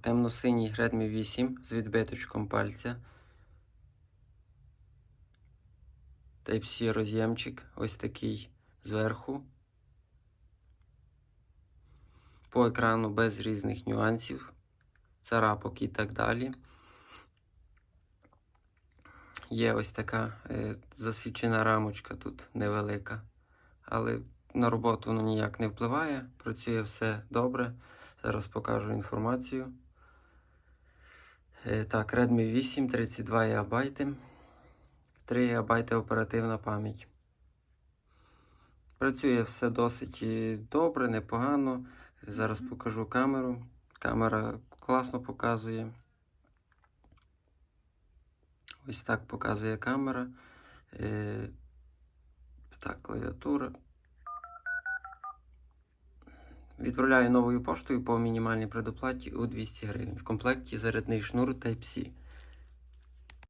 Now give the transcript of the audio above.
Темно-синій Redmi 8 з відбиточком пальця. Type-C роз'ємчик, ось такий зверху. По екрану без різних нюансів, царапок і так далі. Є ось така е, засвічена рамочка тут невелика, але на роботу воно ніяк не впливає. Працює все добре. Зараз покажу інформацію. Е, так, Redmi 8, 32 ГБ, 3 ГБ оперативна пам'ять. Працює все досить добре, непогано. Зараз покажу камеру. Камера класно показує. Ось так показує камера. Е, так, клавіатура. Відправляю новою поштою по мінімальній предоплаті у 200 гривень. В комплекті зарядний шнур Type-C.